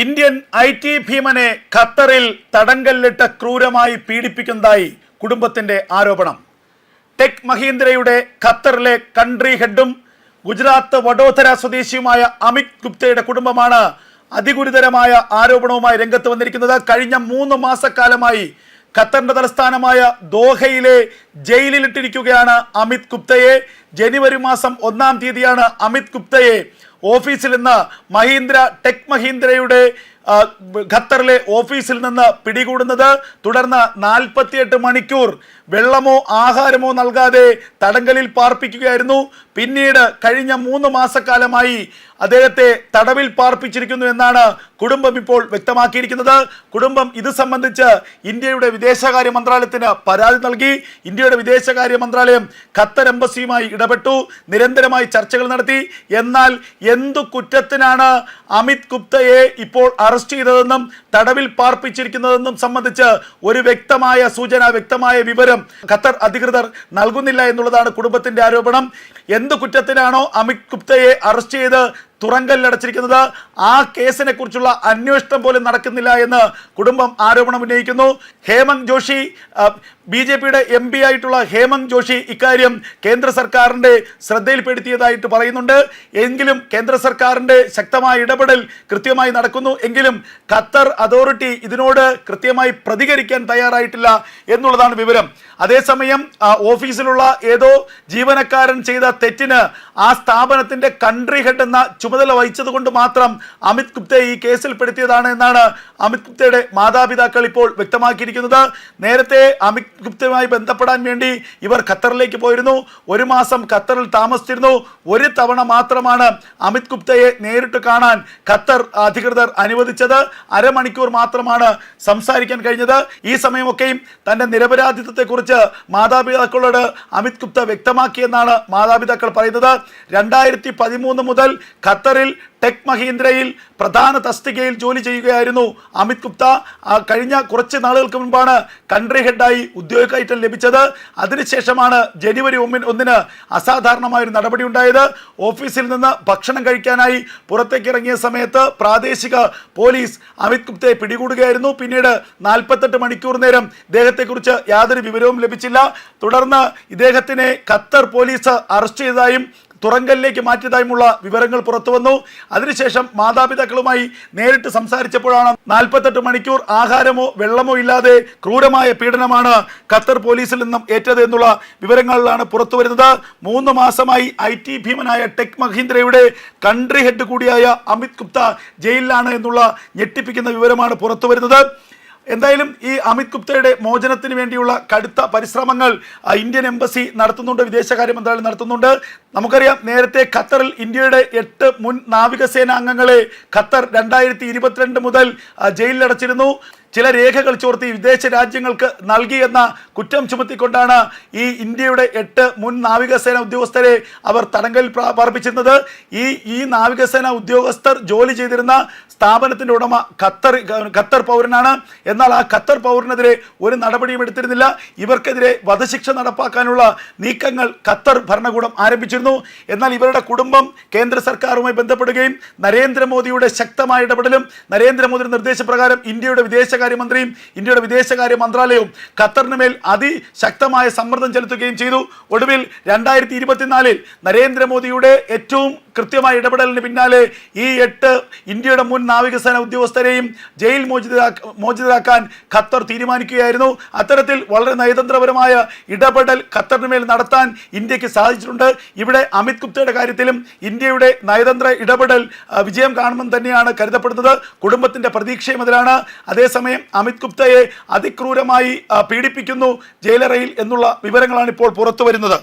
Indian I T ഭീമനെ ഖത്തറിൽ തടങ്കലിലിട്ട് ക്രൂരമായി പീഡിപ്പിക്കുന്നതായി കുടുംബത്തിന്റെ ആരോപണം. ടെക് മഹീന്ദ്രയുടെ ഖത്തറിലെ കൺട്രി ഹെഡും ഗുജറാത്ത് വഡോദര സ്വദേശിയുമായ അമിത് ഗുപ്തയുടെ കുടുംബമാണ് അതിഗുരുതരമായ ആരോപണവുമായി രംഗത്ത് വന്നിരിക്കുന്നത്. കഴിഞ്ഞ മൂന്ന് മാസക്കാലമായി ഖത്തറിന്റെ തലസ്ഥാനമായ ദോഹയിലെ ജയിലിലിട്ടിരിക്കുകയാണ് അമിത് ഗുപ്തയെ. ജനുവരി മാസം ഒന്നാം തീയതിയാണ് അമിത് ഗുപ്തയെ ഓഫീസിൽ നിന്ന് മഹീന്ദ്ര ടെക് മഹീന്ദ്രയുടെ ഖത്തറിലെ ഓഫീസിൽ നിന്ന് പിടികൂടുന്നത്. തുടർന്ന് നാൽപ്പത്തിയെട്ട് മണിക്കൂർ വെള്ളമോ ആഹാരമോ നൽകാതെ തടങ്കലിൽ പാർപ്പിക്കുകയായിരുന്നു. പിന്നീട് കഴിഞ്ഞ മൂന്ന് മാസക്കാലമായി അദ്ദേഹത്തെ തടവിൽ പാർപ്പിച്ചിരിക്കുന്നു എന്നാണ് കുടുംബം ഇപ്പോൾ വ്യക്തമാക്കിയിരിക്കുന്നത്. കുടുംബം ഇത് സംബന്ധിച്ച് ഇന്ത്യയുടെ വിദേശകാര്യ മന്ത്രാലയത്തിന് പരാതി നൽകി. ഇന്ത്യയുടെ വിദേശകാര്യ മന്ത്രാലയം ഖത്തർ എംബസിയുമായി ഇടപെട്ടു. നിരന്തരമായി ചർച്ചകൾ നടത്തി. എന്നാൽ എന്തു കുറ്റത്തിനാണ് അമിത് ഗുപ്തയെ ഇപ്പോൾ അറസ്റ്റ് ചെയ്തതെന്നും തടവിൽ പാർപ്പിച്ചിരിക്കുന്നതെന്നും സംബന്ധിച്ച് ഒരു വ്യക്തമായ സൂചന വ്യക്തമായ വിവരം ഖത്തർ അധികൃതർ നൽകുന്നില്ല എന്നുള്ളതാണ് കുടുംബത്തിന്റെ ആരോപണം. എന്ത് കുറ്റത്തിനാണോ അമിത് ഗുപ്തയെ അറസ്റ്റ് ചെയ്ത് തുറങ്കലിലടച്ചിരിക്കുന്നത് ആ കേസിനെ കുറിച്ചുള്ള അന്വേഷണം പോലും നടക്കുന്നില്ല എന്ന് കുടുംബം ആരോപണം ഉന്നയിക്കുന്നു. ഹേമന്ത് ജോഷി ബി ജെ പിയുടെ എം പി ആയിട്ടുള്ള ഹേമന്ത് ജോഷി ഇക്കാര്യം കേന്ദ്ര സർക്കാരിന്റെ ശ്രദ്ധയിൽപ്പെടുത്തിയതായിട്ട് പറയുന്നുണ്ട്. എങ്കിലും കേന്ദ്ര സർക്കാരിന്റെ ശക്തമായ ഇടപെടൽ കൃത്യമായി നടക്കുന്നു. എങ്കിലും ഖത്തർ അതോറിറ്റി ഇതിനോട് കൃത്യമായി പ്രതികരിക്കാൻ തയ്യാറായിട്ടില്ല എന്നുള്ളതാണ് വിവരം. അതേസമയം ഓഫീസിലുള്ള ഏതോ ജീവനക്കാരൻ ചെയ്ത തെറ്റിന് ആ സ്ഥാപനത്തിന്റെ കൺട്രി ഹെഡ് എന്ന ചുമതല വഹിച്ചത് കൊണ്ട് മാത്രം അമിത് ഗുപ്തയെ ഈ കേസിൽ പെടുത്തിയതാണ് എന്നാണ് അമിത് ഗുപ്തയുടെ മാതാപിതാക്കൾ ഇപ്പോൾ വ്യക്തമാക്കിയിരിക്കുന്നത്. നേരത്തെ അമിത് ഗുപ്തയുമായി ബന്ധപ്പെടാൻ വേണ്ടി ഇവർ ഖത്തറിലേക്ക് പോയിരുന്നു. ഒരു മാസം ഖത്തറിൽ താമസിച്ചിരുന്നു. ഒരു തവണ മാത്രമാണ് അമിത് ഗുപ്തയെ നേരിട്ട് കാണാൻ ഖത്തർ അധികൃതർ അനുവദിച്ചത്. അരമണിക്കൂർ മാത്രമാണ് സംസാരിക്കാൻ കഴിഞ്ഞത്. ഈ സമയമൊക്കെയും തന്റെ നിരപരാധിത്വത്തെക്കുറിച്ച് മാതാപിതാക്കളോട് അമിത് ഗുപ്ത വ്യക്തമാക്കിയെന്നാണ് മാതാപിതാക്കൾ പറയുന്നത്. രണ്ടായിരത്തി പതിമൂന്ന് മുതൽ ഖത്തറിൽ ടെക് മഹീന്ദ്രയിൽ പ്രധാന തസ്തികയിൽ ജോലി ചെയ്യുകയായിരുന്നു അമിത് ഗുപ്ത. കഴിഞ്ഞ കുറച്ച് നാളുകൾക്ക് മുൻപാണ് കൺട്രി ഹെഡായി ഉദ്യോഗ കയറ്റം ലഭിച്ചത്. അതിനുശേഷമാണ് ജനുവരി ഒന്നിന് ഒന്നിന് അസാധാരണമായ ഒരു നടപടി ഉണ്ടായത്. ഓഫീസിൽ നിന്ന് ഭക്ഷണം കഴിക്കാനായി പുറത്തേക്ക് ഇറങ്ങിയ സമയത്ത് പ്രാദേശിക പോലീസ് അമിത് ഗുപ്തയെ പിടികൂടുകയായിരുന്നു. പിന്നീട് നാൽപ്പത്തെട്ട് മണിക്കൂർ നേരം ഇദ്ദേഹത്തെക്കുറിച്ച് യാതൊരു വിവരവും ലഭിച്ചില്ല. തുടർന്ന് ഇദ്ദേഹത്തിനെ ഖത്തർ പോലീസ് അറസ്റ്റ് ചെയ്തതായും തുറങ്കലിലേക്ക് മാറ്റിയതായുമുള്ള വിവരങ്ങൾ പുറത്തുവന്നു. അതിനുശേഷം മാതാപിതാക്കളുമായി നേരിട്ട് സംസാരിച്ചപ്പോഴാണ് നാൽപ്പത്തെട്ട് മണിക്കൂർ ആഹാരമോ വെള്ളമോ ഇല്ലാതെ ക്രൂരമായ പീഡനമാണ് ഖത്തർ പോലീസിൽ നിന്നും ഏറ്റത് എന്നുള്ള വിവരങ്ങളിലാണ് പുറത്തു വരുന്നത് മൂന്ന് മാസമായി ഐ ടി ഭീമനായ ടെക് മഹീന്ദ്രയുടെ കൺട്രി ഹെഡ് കൂടിയായ അമിത് ഗുപ്ത ജയിലിലാണ് എന്നുള്ള ഞെട്ടിപ്പിക്കുന്ന വിവരമാണ് പുറത്തു വരുന്നത് എന്തായാലും ഈ അമിത് ഗുപ്തയുടെ മോചനത്തിന് വേണ്ടിയുള്ള കടുത്ത പരിശ്രമങ്ങൾ ഇന്ത്യൻ എംബസി നടത്തുന്നുണ്ട് വിദേശകാര്യ മന്ത്രാലയം നടത്തുന്നുണ്ട്. നമുക്കറിയാം നേരത്തെ ഖത്തറിൽ ഇന്ത്യയുടെ എട്ട് മുൻ നാവികസേന അംഗങ്ങളെ ഖത്തർ രണ്ടായിരത്തി ഇരുപത്തിരണ്ട് മുതൽ ജയിലിലടച്ചിരുന്നു. ചില രേഖകൾ ചോർത്തി വിദേശ രാജ്യങ്ങൾക്ക് നൽകിയെന്ന കുറ്റം ചുമത്തിക്കൊണ്ടാണ് ഈ ഇന്ത്യയുടെ എട്ട് മുൻ നാവികസേന ഉദ്യോഗസ്ഥരെ അവർ തടങ്കലിൽ പാർപ്പിച്ചിരുന്നത്. ഈ ഈ നാവികസേന ഉദ്യോഗസ്ഥർ ജോലി ചെയ്തിരുന്ന സ്ഥാപനത്തിന്റെ ഉടമ ഖത്തർ ഖത്തർ പൗരനാണ്. എന്നാൽ ആ ഖത്തർ പൗരനെതിരെ ഒരു നടപടിയും എടുത്തിരുന്നില്ല. ഇവർക്കെതിരെ വധശിക്ഷ നടപ്പാക്കാനുള്ള നീക്കങ്ങൾ ഖത്തർ ഭരണകൂടം ആരംഭിച്ചിരുന്നു. എന്നാൽ ഇവരുടെ കുടുംബം കേന്ദ്ര സർക്കാരുമായി ബന്ധപ്പെടുകയും നരേന്ദ്രമോദിയുടെ ശക്തമായ ഇടപെടലും നരേന്ദ്രമോദിയുടെ നിർദ്ദേശപ്രകാരം ഇന്ത്യയുടെ വിദേശകാര്യമന്ത്രിയും ഇന്ത്യയുടെ വിദേശകാര്യ മന്ത്രാലയവും ഖത്തറിന് മേൽ അതിശക്തമായ സമ്മർദ്ദം ചെലുത്തുകയും ചെയ്തു. ഒടുവിൽ രണ്ടായിരത്തി ഇരുപത്തിനാലിൽ നരേന്ദ്രമോദിയുടെ ഏറ്റവും കൃത്യമായ ഇടപെടലിന് പിന്നാലെ ഈ എട്ട് ഇന്ത്യയുടെ മുൻ നാവികസേന ഉദ്യോഗസ്ഥരെയും ജയിൽ മോചിതരാ മോചിതരാക്കാൻ ഖത്തർ തീരുമാനിക്കുകയായിരുന്നു. അത്തരത്തിൽ വളരെ നയതന്ത്രപരമായ ഇടപെടൽ ഖത്തറിന് മേൽ നടത്താൻ ഇന്ത്യയ്ക്ക് സാധിച്ചിട്ടുണ്ട്. ഇവിടെ അമിത് ഗുപ്തയുടെ കാര്യത്തിലും ഇന്ത്യയുടെ നയതന്ത്ര ഇടപെടൽ വിജയം കാണുമെന്ന് തന്നെയാണ് കരുതപ്പെടുന്നത്. കുടുംബത്തിന്റെ പ്രതീക്ഷയും അതിലാണ്. അതേസമയം അമിത് ഗുപ്തയെ അതിക്രൂരമായി പീഡിപ്പിക്കുന്നു ജയിലറയിൽ എന്നുള്ള വിവരങ്ങളാണ് ഇപ്പോൾ പുറത്തു വരുന്നത്